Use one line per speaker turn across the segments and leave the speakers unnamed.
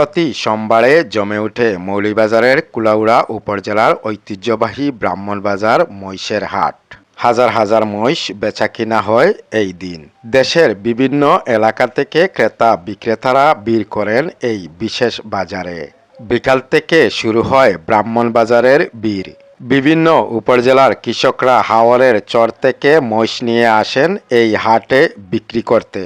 প্রতি সোমবারে জমে ওঠে মৌলিবাজারের কুলাউড়া উপজেলার ঐতিহ্যবাহী ব্রাহ্মণবাজার মহিষের হাট। হাজার হাজার মহিষ বেচা কিনা হয় এই দিন। দেশের বিভিন্ন এলাকা থেকে ক্রেতা বিক্রেতারা ভিড় করেন এই বিশেষ বাজারে। বিকাল থেকে শুরু হয় ব্রাহ্মণবাজারের বীর বিভিন্ন উপজেলার কৃষকরা হাওরের চর থেকে মহিষ নিয়ে আসেন এই হাটে বিক্রি করতে।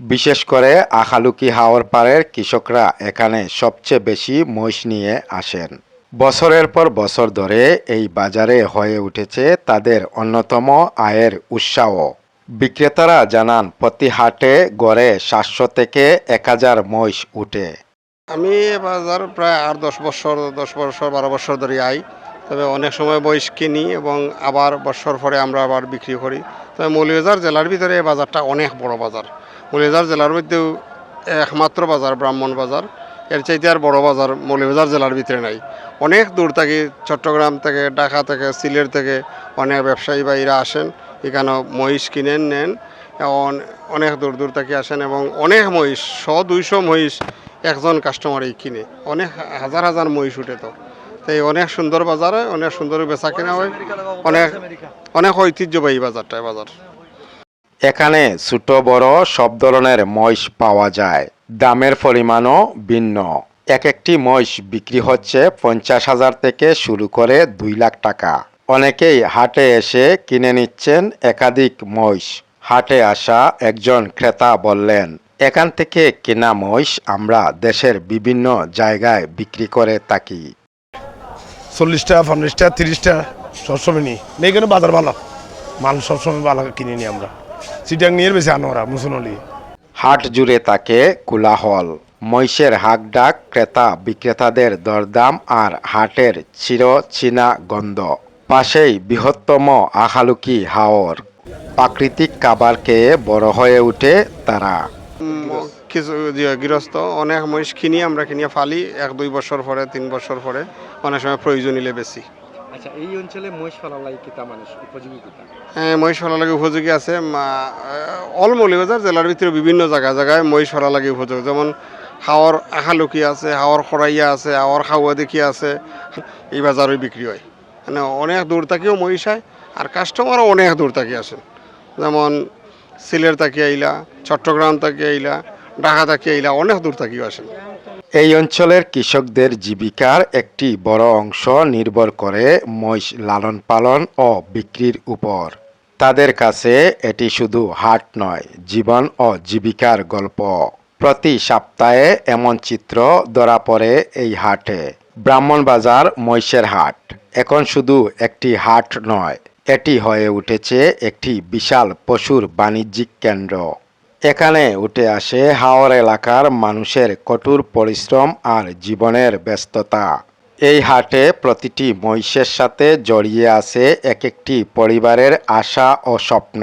বিশেষ করে আখালুকি হাওর পাড়ের কৃষকরা এখানে সবচেয়ে বেশি মহিষ নিয়ে আসেন। বছরের পর বছর ধরে এই বাজারে হয়ে উঠেছে তাদের অন্যতম আয়ের উৎসাহ। বিক্রেতারা জানান, প্রতি হাটে গড়ে সাতশো থেকে এক হাজার মহিষ উঠে।
আমি বাজার প্রায় আট দশ বছর দশ বছর, বারো বছর ধরে আই তবে অনেক সময় বয়স কিনি এবং আবার বছর পরে আমরা আবার বিক্রি করি। তবে মৌলিবাজার জেলার ভিতরে এই বাজারটা অনেক বড় বাজার। মৌলিবাজার জেলার মধ্যেও একমাত্র বাজার ব্রাহ্মণ বাজার। এর চাইতে আর বড় বাজার মৌলিবাজার জেলার ভিতরে নাই। অনেক দূর থেকে চট্টগ্রাম থেকে, ঢাকা থেকে, সিলেট থেকে অনেক ব্যবসায়ী ভাইরা আসেন। এখানে মহিষ কিনেন, নেন। অনেক দূর দূর থেকে আসেন এবং অনেক মহিষ, শ দুইশো মহিষ একজন কাস্টমারই কিনে। অনেক হাজার হাজার মহিষ উঠে তো। তাই অনেক সুন্দর বাজারে অনেক সুন্দর বেচা কেনা হয়, অনেক অনেক ঐতিহ্যবাহী বাজারটা বাজার।
এখানে ছোট, বড় সব ধরনের মহিষ পাওয়া যায়। দামের পরিমাণও ভিন্ন। এক একটি মহিষ বিক্রি হচ্ছে পঞ্চাশ হাজার থেকে শুরু করে দুই লাখ টাকা। অনেকেই হাটে এসে কিনে নিচ্ছেন একাধিক মহিষ। হাটে আসা একজন ক্রেতা বললেন, এখান থেকে কেনা মহিষ আমরা দেশের বিভিন্ন জায়গায় বিক্রি করে থাকি।
চল্লিশটা পঞ্চাশটা তিরিশটা সবসময় নিই। নেই কেন বাজার ভালো। মাল সবসময় ভালো কিনে নিই আমরা। সিটাং নিয়ে বেশি আনো ওরা মুসুনলি।
হাট জুড়ে থাকে কোলাহল। মহিষের হাক ডাক ক্রেতা বিক্রেতাদের দরদাম আর হাটের চির চীনা গন্ধ। পাশেই বৃহত্তম আখালুকি হাওর। প্রাকৃতিক খাবার খেয়ে বড় হয়ে ওঠে তারা।
কিছু গৃহস্থ অনেক মহিষ কিনি আমরা কিনিয়ে ফালি এক দুই বছর পরে তিন বছর পরে অনেক সময় প্রয়োজন নিলে বেশি।
আচ্ছা এই অঞ্চলে মহিষ পালা লাগে কিতা মানুষ উপযোগী কিতা
হ্যাঁ, মহিষ ফলা উপযোগী আছে। অল মৌলিবাজার জেলার ভিতরে বিভিন্ন জায়গায় জায়গায় মহিষ ফলা লাগে উপযোগী। যেমন হাওর আখালুকি আছে হাওর খরাইয়া আছে হাওর খাওয়া দেখি আছে এই বাজারে বিক্রি হয়। মানে অনেক দূর থেকেও মহিষ হয় আর কাস্টমারও অনেক দূর থেকে আসে যেমন সিলেট থেকে আইলা চট্টগ্রাম থেকে আইলা ঢাকা থেকে আইলা অনেক দূর থেকেও আসেন।
এই অঞ্চলের কৃষকদের জীবিকার একটি বড় অংশ নির্ভর করে মহিষ লালন পালন ও বিক্রির উপর। তাদের কাছে এটি শুধু হাট নয়, জীবন ও জীবিকার গল্প। প্রতি সপ্তাহে এমন চিত্র ধরা পড়ে এই হাটে। ব্রাহ্মণবাজার মহিষের হাট। এখন শুধু একটি হাট নয়, এটি হয়ে উঠেছে একটি বিশাল পশুর বাণিজ্যিক কেন্দ্র। এখানে উঠে আসে হাওর এলাকার মানুষের কঠোর পরিশ্রম আর জীবনের ব্যস্ততা। এই হাটে প্রতিটি মহিষের সাথে জড়িয়ে আছে এক একটি পরিবারের আশা ও স্বপ্ন।